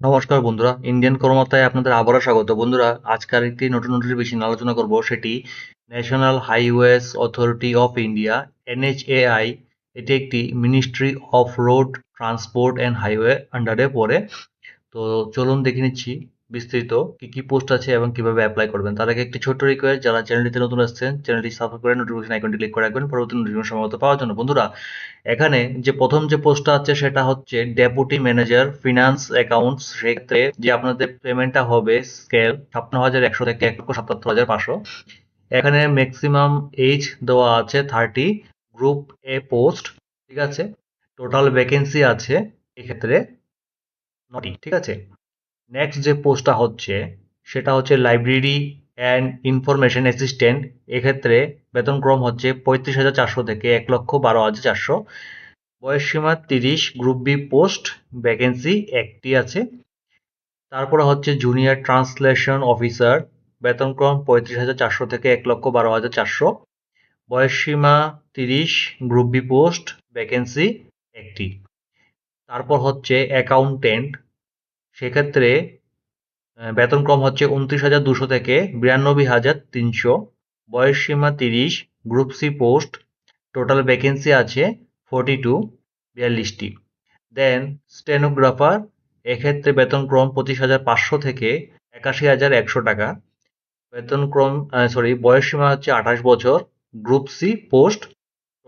নমস্কার বন্ধুরা ইন্ডিয়ান কর্মতায় আপনাদের আবারও স্বাগত। বন্ধুরা, আজকের একটি নতুন নোটিফিকেশন আলোচনা করব, সেটি national highways authority of India NHAI এটি একটি ministry of road transport and highway আন্ডারে পড়ে। তো চলুন দেখে নিচ্ছি। বিস্তারিত কি কি পোস্ট আছে এবং কীভাবে অ্যাপ্লাই করবেন। তার আগে একটি ছোট্ট রিকোয়েস্ট যারা চ্যানেলটিতে নতুন আসছেন চ্যানেলটি সাবস্ক্রাইব করে নোটিফিকেশন আইকনটি ক্লিক করে রাখবেন, পরবর্তী নোটিফিকেশন সময়মতো পাওয়ার জন্য। বন্ধুরা, এখানে যে প্রথম যে পোস্টটা আছে সেটা হচ্ছে ডেপুটি ম্যানেজার ফিনান্স অ্যাকাউন্টস সেক্ষেত্রে যে আপনাদের পেমেন্টটা হবে স্কেল ছাপ্পান্ন হাজার একশো থেকে এক লক্ষ সাতাত্তর হাজার পাঁচশো। এখানে ম্যাক্সিমাম এজ দেওয়া আছে থার্টি গ্রুপ এ পোস্ট ঠিক আছে? টোটাল ভ্যাকেন্সি আছে এক্ষেত্রে নটি, ঠিক আছে? নেক্সট যে পোস্টটা হচ্ছে, সেটা হচ্ছে লাইব্রেরি অ্যান্ড ইনফরমেশন অ্যাসিস্ট্যান্ট এক্ষেত্রে বেতনক্রম হচ্ছে পঁয়ত্রিশ হাজার চারশো থেকে এক লক্ষ বারো হাজার চারশো। বয়সসীমা তিরিশ গ্রুপ বি পোস্ট ভ্যাকেন্সি একটি আছে। তারপরে হচ্ছে জুনিয়র ট্রান্সলেশন অফিসার বেতনক্রম পঁয়ত্রিশ হাজার চারশো থেকে এক লক্ষ বারো হাজার চারশো। বয়সসীমা তিরিশ গ্রুপ বি পোস্ট ভ্যাকেন্সি একটি। তারপর হচ্ছে অ্যাকাউন্টেন্ট সেক্ষেত্রে বেতনক্রম হচ্ছে উনত্রিশ হাজার দুশো থেকে বিরানব্বই হাজার তিনশো। বয়স সীমা তিরিশ, group C post, total vacancy আছে ফোর্টি টু, বিয়াল্লিশটি। দেন, স্টেনোগ্রাফার, এক্ষেত্রে বেতনক্রম পঁচিশ হাজার পাঁচশো থেকে একাশি হাজার একশো টাকা। বেতনক্রম সরি বয়স সীমা হচ্ছে আঠাশ বছর, group C post,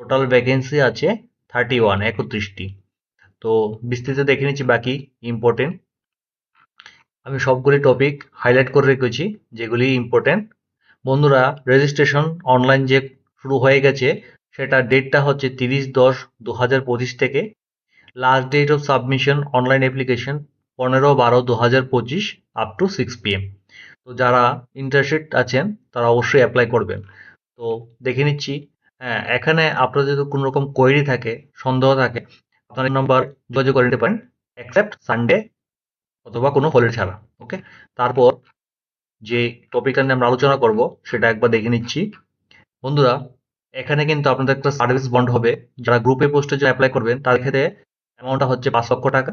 total vacancy আছে থার্টি ওয়ান, একত্রিশটি। তো বিস্তৃত দেখে নিচ্ছি বাকি ইম্পর্টেন্ট আমি সবগুলি টপিক হাইলাইট করে রেখেছি, যেগুলি ইম্পর্টেন্ট বন্ধুরা রেজিস্ট্রেশন অনলাইন যে শুরু হয়ে গেছে, সেটা ডেটটা হচ্ছে তিরিশ দশ দু হাজার পঁচিশ থেকে। Last date of submission online application পনেরো বারো দু হাজার পঁচিশ আপ টু সিক্স পিএম তো যারা ইন্টারেস্টেড আছেন, তারা অবশ্যই অ্যাপ্লাই করবেন। তো দেখে নিচ্ছি হ্যাঁ এখানে আপনার যদি কোনো রকম কোয়েরি থাকে, সন্দেহ থাকে, আপনার নাম্বার যোগাযোগ করে নিতে পারেন। অ্যাকসেপ্ট সানডে অথবা কোনো হলিডে ছাড়া ওকে তারপর যে টপিকটা নিয়ে আমরা আলোচনা করব, সেটা একবার দেখে নিচ্ছি। বন্ধুরা, এখানে কিন্তু আপনাদের একটা সার্ভিস বন্ড হবে। যারা গ্রুপে পোস্টে যে অ্যাপ্লাই করবেন তার ক্ষেত্রে অ্যামাউন্টটা হচ্ছে পাঁচ লক্ষ টাকা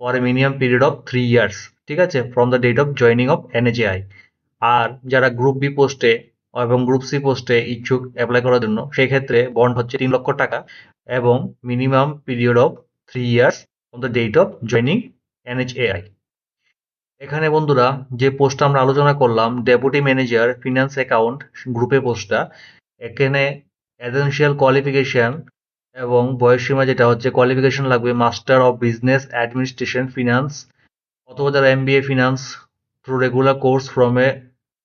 a minimum period of three years ঠিক আছে? From the date of joining of NHAI আর যারা গ্রুপ বি পোস্টে এবং গ্রুপ সি পোস্টে ইচ্ছুক অ্যাপ্লাই করার জন্য, সেই ক্ষেত্রে বন্ড হচ্ছে তিন লক্ষ টাকা এবং minimum period of three years from the date of joining NHAI এখানে বন্ধুরা যে পোস্টটা আমরা আলোচনা করলাম ডেপুটি ম্যানেজার ফিনান্স অ্যাকাউন্ট গ্রুপে পোস্টটা এখানে এসেনশিয়াল কোয়ালিফিকেশন এবং বয়সসীমা যেটা হচ্ছে কোয়ালিফিকেশন লাগবে master of business administration finance অথবা যারা MBA finance through regular course from a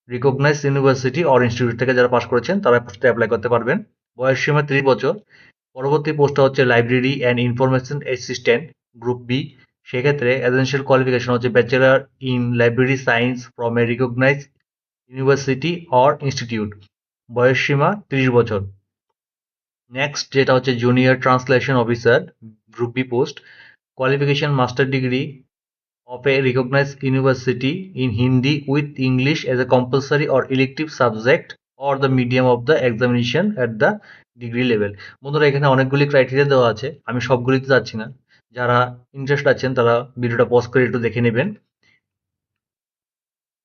recognise university or institute থেকে যারা পাস করেছেন, তারা পোস্টে অ্যাপ্লাই করতে পারবেন। বয়সসীমা ত্রিশ বছর। পরবর্তী পোস্টটা হচ্ছে library and information assistant group B সেক্ষেত্রে এসেনশিয়াল কোয়ালিফিকেশন হচ্ছে bachelor in library science from a recognise university or institute বয়সসীমা ত্রিশ বছর। নেক্সট যেটা হচ্ছে junior translation officer group B post qualification master degree of a recognized university in Hindi with English as a compulsory or elective subject or the medium of the examination at the degree level বন্ধুরা, এখানে অনেকগুলি criteria দেওয়া আছে। আমি সবগুলিতে যাচ্ছি না। যারা interest আছেন, তারা ভিডিওটা পজ করে একটু দেখে নেবেন।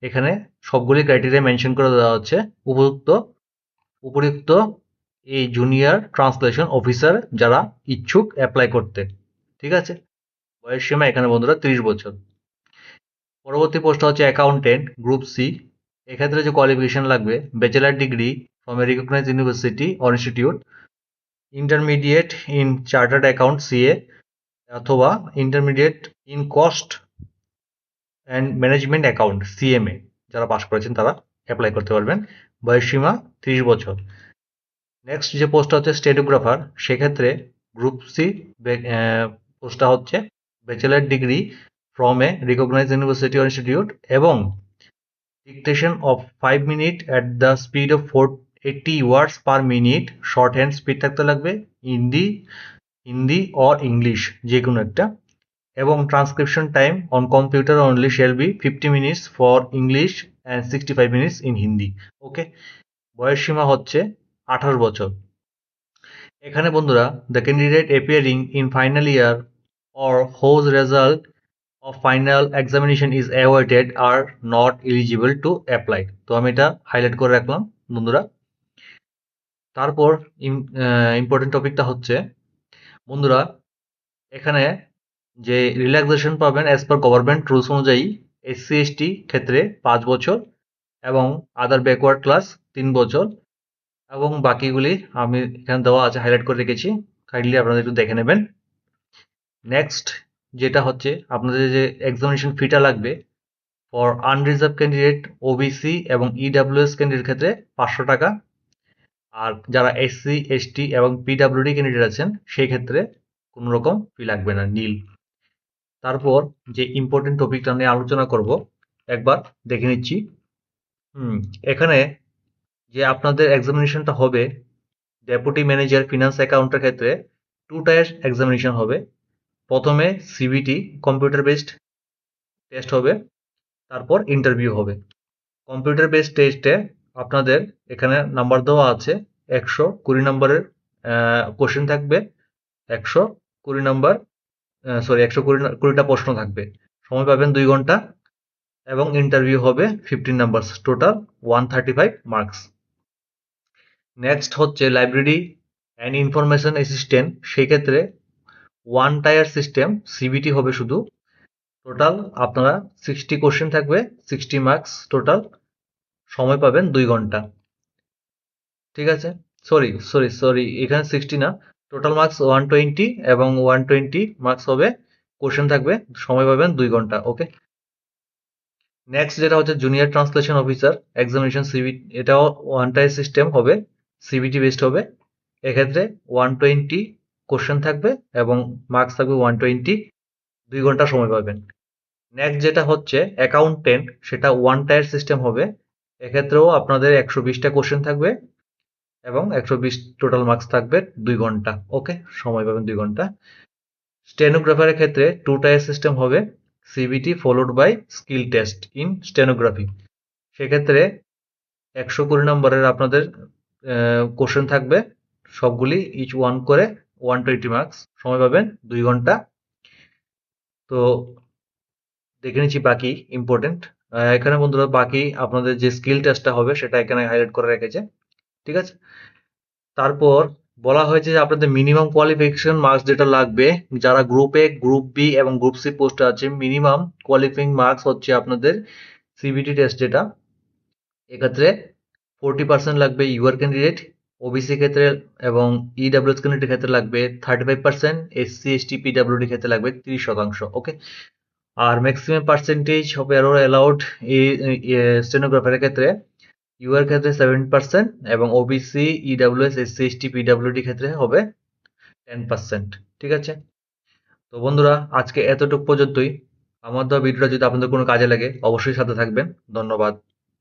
এখানে সবগুলি ক্রাইটেরিয়া মেনশন করে দেওয়া হচ্ছে। উপযুক্ত উপযুক্ত এই জুনিয়র ট্রান্সলেশন অফিসার যারা ইচ্ছুক অ্যাপ্লাই করতে। ঠিক আছে? বয়স সীমা এখানে বন্ধুরা ত্রিশ বছর। পরবর্তী পোস্টটা হচ্ছে অ্যাকাউন্টেন্ট গ্রুপ সি এক্ষেত্রে যে কোয়ালিফিকেশন লাগবে bachelor degree from a recognise university or institute intermediate in chartered account CA অথবা intermediate in cost and management account CMA যারা পাস করেছেন তারা অ্যাপ্লাই করতে পারবেন। বয়সসীমা ত্রিশ বছর। নেক্সট যে পোস্টটা হচ্ছে স্টেটোগ্রাফার সেক্ষেত্রে গ্রুপ সি পোস্টটা হচ্ছে bachelor degree from a recognise university or institute এবং dictation of five minute at the speed of four eighty words per minute shorthand speed থাকতে লাগবে। হিন্দি হিন্দি অর ইংলিশ যে কোনো একটা, এবং transcription time on computer only shall be fifty minutes for English and sixty five minutes in Hindi okay বয়সসীমা হচ্ছে আঠারো বছর। এখানে বন্ধুরা the candidate appearing in final year or whose result of final examination is awaited are not eligible to apply তো আমি এটা highlight করে রাখলাম, বন্ধুরা। তারপর ইম্পর্টেন্ট টপিকটা হচ্ছে বন্ধুরা, এখানে যে রিল্যাক্সেশন পাবেন অ্যাজ পার গভর্নমেন্ট রুলস অনুযায়ী এসসি এসটি ক্ষেত্রে পাঁচ বছর এবং আদার ব্যাকওয়ার্ড ক্লাস তিন বছর এবং বাকিগুলি আমি এখানে দেওয়া আছে হাইলাইট করে রেখেছি। কাইন্ডলি আপনারা একটু দেখে নেবেন। নেক্সট যেটা হচ্ছে আপনাদের যে এক্সামিনেশন ফিটা লাগবে ফর আনরিজার্ভ ক্যান্ডিডেট ওবিসি এবং ইডাব্লিউএস ক্যান্ডিডেট ক্ষেত্রে পাঁচশো টাকা। আর যারা এসসি এসটি এবং পিডাব্লিউডি ক্যান্ডিডেট আছেন সেই ক্ষেত্রে কোনো রকম ফি লাগবে না, নীল। তারপর যে ইম্পর্টেন্ট টপিকটা নিয়ে আলোচনা করব, একবার দেখে নিচ্ছি। হুম, এখানে যে আপনাদের এক্সামিনেশনটা হবে ডেপুটি ম্যানেজার ফিনান্স অ্যাকাউন্টের ক্ষেত্রে টু টায়ার এক্সামিনেশন হবে। প্রথমে সিবিটি কম্পিউটার বেসড টেস্ট হবে, তারপর ইন্টারভিউ হবে। কম্পিউটার বেসড টেস্টে আপনাদের এখানে নাম্বার দেওয়া আছে একশো কুড়ি নম্বরের কোশ্চেন থাকবে। একশো কুড়ি নম্বর সরি একশো কুড়ি কুড়িটা প্রশ্ন থাকবে। সময় পাবেন দুই ঘণ্টা এবং ইন্টারভিউ হবে fifteen number total one thirty five marks next হচ্ছে লাইব্রেরি অ্যান্ড ইনফরমেশন অ্যাসিস্ট্যান্ট সেক্ষেত্রে ওয়ান টায়ার সিস্টেম সিবিটি হবে শুধু। টোটাল আপনারা সিক্সটি কোশ্চেন থাকবে সিক্সটি মার্কস টোটাল সময় পাবেন দুই ঘণ্টা। ঠিক আছে? সরি সরি সরি এখানে সিক্সটি না। টোটাল মার্কস ওয়ান টোয়েন্টি এবং ওয়ান টোয়েন্টি মার্কস হবে কোশ্চেন থাকবে, সময় পাবেন দুই ঘণ্টা ওকে নেক্সট যেটা হচ্ছে junior translation officer examination CB এটাও ওয়ান টাইম সিস্টেম হবে সিবিটি বেসড হবে। এক্ষেত্রে ওয়ান টোয়েন্টি কোশ্চেন থাকবে এবং মার্কস থাকবে ওয়ান টোয়েন্টি দুই ঘণ্টা সময় পাবেন। নেক্সট যেটা হচ্ছে অ্যাকাউন্টেন্ট সেটা ওয়ান টায়ার সিস্টেম হবে। এক্ষেত্রেও আপনাদের একশো বিশটা কোশ্চেন থাকবে এবং একশো বিশ টোটাল মার্কস থাকবে দুই ঘণ্টা ওকে সময় পাবেন দুই ঘণ্টা। স্টেনোগ্রাফারের ক্ষেত্রে টু টায়ার সিস্টেম হবে CBT followed by skill test in stenography সেক্ষেত্রে একশো কুড়ি নম্বরের আপনাদের কোশ্চেন থাকবে, সবগুলি ইচ ওয়ান করে ওয়ান টোয়েন্টি মার্কস সময় পাবেন দুই ঘণ্টা। তো দেখে নিচ্ছি বাকি ইম্পর্টেন্ট এখানে বন্ধুরা বাকি আপনাদের যে স্কিল টেস্টটা হবে সেটা এখানে হাইলাইট করে রেখেছে। ঠিক আছে? তারপর বলা হয়েছে যে আপনাদের মিনিমাম কোয়ালিফিকেশন মার্কস যেটা লাগবে, যারা গ্রুপ এ গ্রুপ বি এবং গ্রুপ সি পোস্টে আছে মিনিমাম কোয়ালিফাইং মার্কস হচ্ছে আপনাদের সিবিটি টেস্ট যেটা। এক্ষেত্রে ফোরটি পার্সেন্ট লাগবে ইউআর ক্যান্ডিডেট ওবিসি ক্ষেত্রে এবং ইডাব্লিউএস ক্যান্ডিডেট ক্ষেত্রে লাগবে thirty five percent SC ST PWD ক্ষেত্রে লাগবে তিরিশ শতাংশ ওকে আর ম্যাক্সিমাম পার্সেন্টেজ হবে আরও অ্যালাউড এই স্টেনোগ্রাফারের ক্ষেত্রে ইউআর ক্ষেত্রে সেভেন পার্সেন্ট এবং OBC EWS SC ST PWD ক্ষেত্রে হবে টেন পার্সেন্ট ঠিক আছে? তো বন্ধুরা, আজকে এতটুকু পর্যন্তই। আমার দেওয়া ভিডিওটা যদি আপনাদের কোনো কাজে লাগে, অবশ্যই সাথে থাকবেন। ধন্যবাদ।